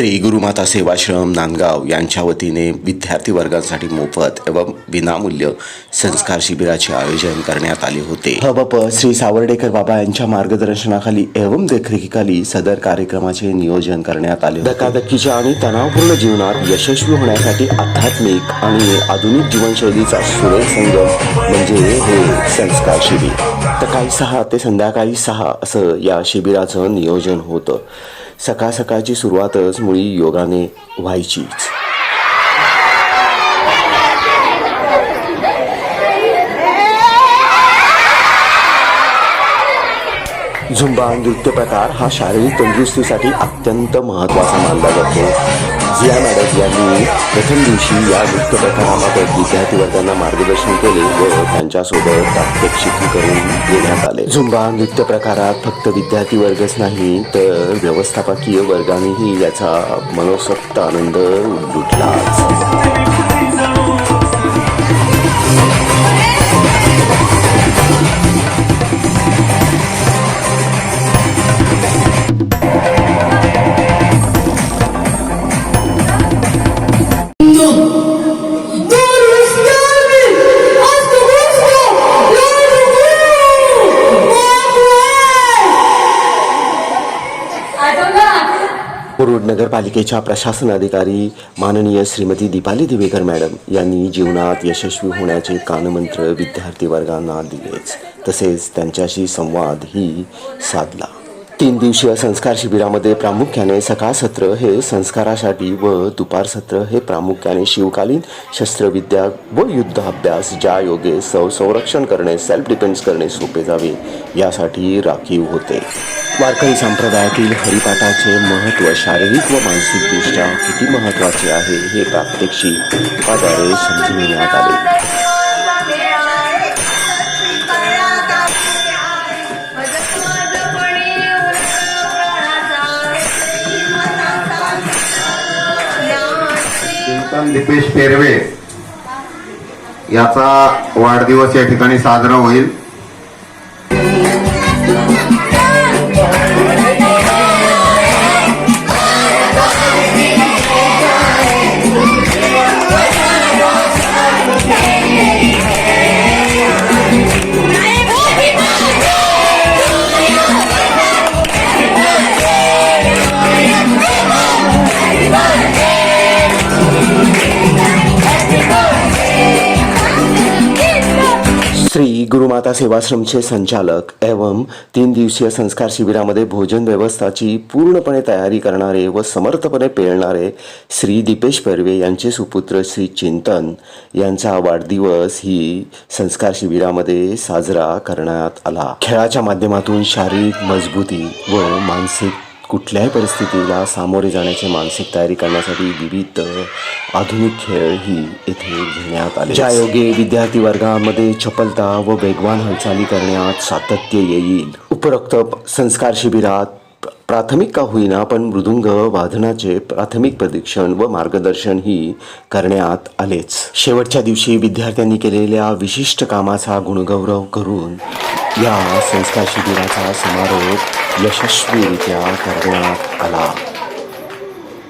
श्री गुरुमाता सेवाश्रम नांदगाव यांच्या वतीने विद्यार्थी वर्गांसाठी मोफत एवं विनामूल्य संस्कार शिबिराचे आयोजन करण्यात आले होते. हबप श्री सावर्डेकर बाबा यांच्या मार्गदर्शनाखाली एवं देखरेखीखाली सदर कार्यक्रमाचे नियोजन करण्यात आले धकाधकीच्या आणि तणावपूर्ण जीवनात यशस्वी होण्यासाठी आध्यात्मिक आणि आधुनिक जीवनशैलीचा सुरेख संगम म्हणजे हे संस्कार शिबिर. सकाळी सहा ते संध्याकाळी सहा असं या शिबिराचं नियोजन होतं. सकाळ सकाळची सुरुवातच मुळी योगाने व्हायचीच. झुंबा नृत्य प्रकार हा शारीरिक तंदुरुस्तीसाठी अत्यंत महत्त्वाचा मानला जातो. जिया मॅडम यांनी प्रथम दिवशी या नृत्य प्रकाराबाबत विद्यार्थी वर्गांना मार्गदर्शन केले व त्यांच्यासोबत प्रात्यक्षिक करून देण्यात आले. झुंबा नृत्य प्रकारात फक्त विद्यार्थी वर्गच नाही तर व्यवस्थापकीय वर्गानेही याचा मनोसक्त आनंद लुटला नगरपालिकेच्या प्रशासन अधिकारी माननीय श्रीमती दीपाली दिवेकर मॅडम यांनी जीवनात यशस्वी होण्याचे कानमंत्र विद्यार्थी वर्गांना दिलेच. तसेच त्यांच्याशी संवादही साधला. तीन दिवसीय संस्कार शिबिरामध्ये प्रामुख्याने सकाळ सत्र हे संस्कारासाठी व दुपार सत्र हे प्रामुख्याने शिवकालीन शस्त्रविद्या व युद्ध अभ्यास ज्या योगे सौ संरक्षण करणे सेल्फ डिफेन्स करणे सोपे जावे यासाठी राखीव होते. वारकरी संप्रदायातील हरिपाठाचे महत्त्व शारीरिक व मानसिकदृष्ट्या किती महत्त्वाचे आहे हे प्रात्यक्षिकाद्वारे समजून घेण्यात आले. कॅप्टन दीपेश पेरवे. याचा वाढदिवस या ठिकाणी साजरा होईल. श्री गुरुमाता सेवाश्रमचे संचालक एवं तीन दिवसीय संस्कार शिबिरामध्ये भोजन व्यवस्थाची पूर्णपणे तयारी करणारे व समर्थपणे पेळणारे श्री दीपेश पर्वे यांचे सुपुत्र श्री चिंतन यांचा वाढदिवस ही संस्कार शिबिरामध्ये साजरा करण्यात आला. खेळाच्या माध्यमातून शारीरिक मजबूती व मानसिक कुठल्याही परिस्थितीला सामोरे जाण्याची मानसिक तयारी करण्यासाठी विविध आधुनिक खेळ ही येथे घेण्यात आले. ज्या योगे विद्यार्थी वर्गामध्ये चपलता व वेगवान हालचाली करण्यात सातत्य येईल. उपरोक्त संस्कार शिबिरात प्राथमिक का होईना पण मृदुंग वादनाचे प्राथमिक प्रशिक्षण व मार्गदर्शन ही करण्यात आलेच. शेवटच्या दिवशी विद्यार्थ्यांनी केलेल्या विशिष्ट कामाचा गुणगौरव करून या संस्कार शिबिराचा समारोप यशस्वीरित्या करण्यात आला